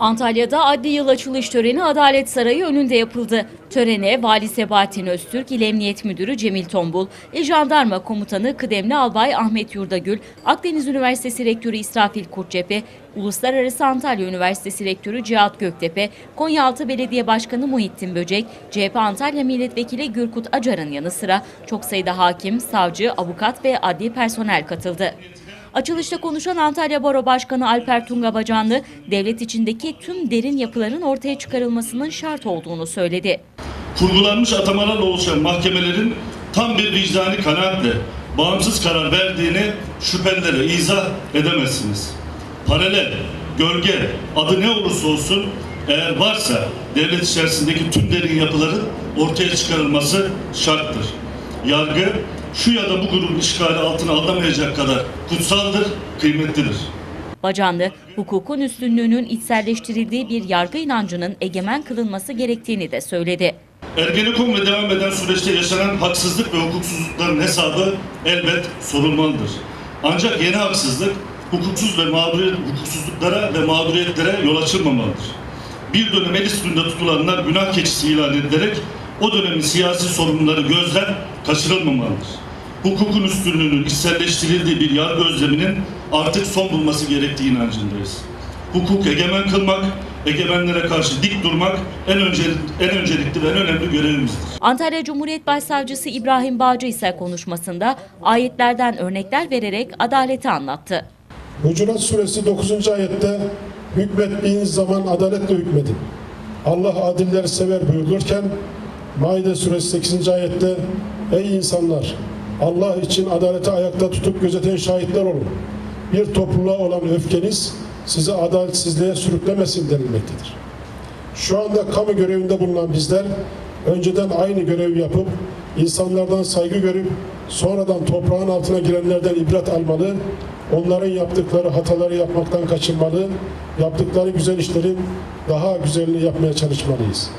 Antalya'da adli yıl açılış töreni Adalet Sarayı önünde yapıldı. Törene Vali Sebahattin Öztürk, İl Emniyet Müdürü Cemil Tombul, İl Jandarma Komutanı Kıdemli Albay Ahmet Yurdagül, Akdeniz Üniversitesi Rektörü İsrafil Kurtcepe, Uluslararası Antalya Üniversitesi Rektörü Cihat Göktepe, Konyaaltı Belediye Başkanı Muhittin Böcek, CHP Antalya Milletvekili Gürkut Acar'ın yanı sıra çok sayıda hakim, savcı, avukat ve adli personel katıldı. Açılışta konuşan Antalya Baro Başkanı Alper Tunga Bacanlı, devlet içindeki tüm derin yapıların ortaya çıkarılmasının şart olduğunu söyledi. kurgulanmış atamalarla oluşan mahkemelerin tam bir vicdani kanaatle bağımsız karar verdiğini şüphelilere izah edemezsiniz. Paralel, gölge, adı ne olursa olsun eğer varsa devlet içerisindeki tüm derin yapıların ortaya çıkarılması şarttır. Yargı şu ya da bu grubun işgali altına alamayacak kadar kutsaldır, kıymetlidir. Bacanlı, hukukun üstünlüğünün içselleştirildiği bir yargı inancının egemen kılınması gerektiğini de söyledi. Ergenekon ve devam eden süreçte yaşanan haksızlık ve hukuksuzlukların hesabı elbet sorulmalıdır. Ancak yeni haksızlık hukuksuz ve mağduriyet, hukuksuzluklara ve mağduriyetlere yol açılmamalıdır. Bir dönem el üstünde tutulanlar günah keçisi ilan edilerek o dönemin siyasi sorunları gözden kaçırılmamalıdır. Hukukun üstünlüğünün içselleştirildiği bir yargı özleminin artık son bulması gerektiği inancındayız. Hukuk egemen kılmak, egemenlere karşı dik durmak en öncelik, en öncelikli ve en önemli görevimizdir. Antalya Cumhuriyet Başsavcısı İbrahim Bağcı ise konuşmasında ayetlerden örnekler vererek adaleti anlattı. Hucurat suresi 9. ayette hükmettiğiniz zaman adaletle hükmedin. Allah adilleri sever buyurulurken Maide suresi 8. ayette Ey insanlar! Allah için adaleti ayakta tutup gözeten şahitler olun. Bir topluluğa olan öfkeniz sizi adaletsizliğe sürüklemesin denilmektedir. Şu anda kamu görevinde bulunan bizler önceden aynı görevi yapıp insanlardan saygı görüp sonradan toprağın altına girenlerden ibret almalı, onların yaptıkları hataları yapmaktan kaçınmalı, yaptıkları güzel işlerin daha güzelini yapmaya çalışmalıyız.